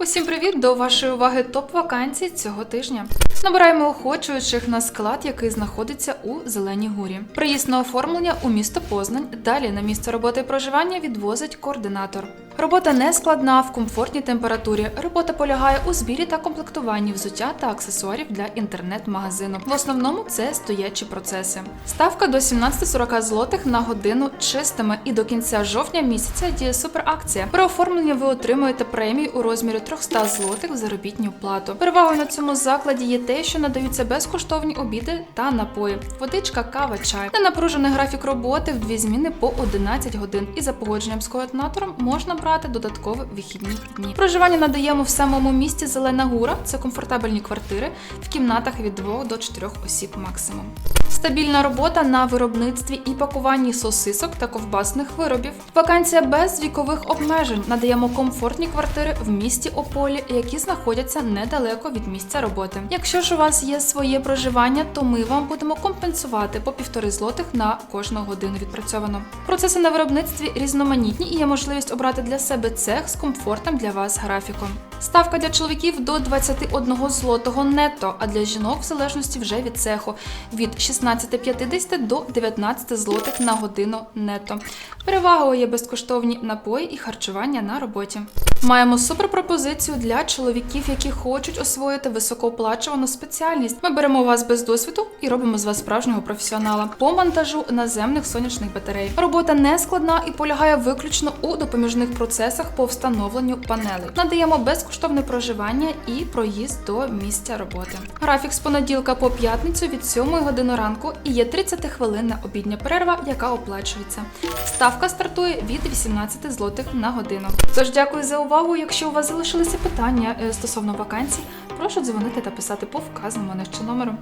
Усім привіт! До вашої уваги топ вакансій цього тижня. Набираємо охочуючих на склад, який знаходиться у Зеленій Гурі. Приїзд на оформлення у місто Познань. Далі на місце роботи і проживання відвозить координатор. Робота не складна в комфортній температурі. Робота полягає у збірі та комплектуванні взуття та аксесуарів для інтернет-магазину. В основному це стоячі процеси. Ставка до 17,40 злотих на годину чистими, і до кінця жовтня місяця діє суперакція. При оформленні ви отримуєте премію у розмірі 300 злотих в заробітну плату. Перевагою на цьому закладі є те, що надаються безкоштовні обіди та напої, водичка, кава, чай. Ненапружений графік роботи в дві зміни по 11 годин. І за погодженням з координатором можна брати додаткові вихідні дні. Проживання надаємо в самому місті Зелена Гура. Це комфортабельні квартири в кімнатах від 2 до 4 осіб максимум. Стабільна робота на виробництві і пакуванні сосисок та ковбасних виробів. Вакансія без вікових обмежень. Надаємо комфортні квартири в місті Ополі, які знаходяться недалеко від місця роботи. Якщо ж у вас є своє проживання, то ми вам будемо компенсувати по півтори злотих на кожну годину відпрацьовано. Процеси на виробництві різноманітні і є можливість обрати для себе цех з комфортним для вас графіком. Ставка для чоловіків до 21 злотого нетто, а для жінок в залежності вже від цеху від 16,50 до 19 злотих на годину нетто. Перевагою є безкоштовні напої і харчування на роботі. Маємо суперпропозицію для чоловіків, які хочуть освоїти високооплачувану спеціальність. Ми беремо вас без досвіду і робимо з вас справжнього професіонала по монтажу наземних сонячних батарей. Робота не складна і полягає виключно у допоміжних процесах по встановленню панелей. Надаємо безкоштовне проживання і проїзд до місця роботи. Графік з понеділка по п'ятницю від 7 години ранку і є 30 хвилинна обідня перерва, яка оплачується. Ставка стартує від 18 злотих на годину. Тож дякую за увагу. Якщо у вас залишилися питання е, стосовно вакансій, прошу дзвонити та писати по вказаному нижче номеру.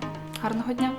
Гарного дня!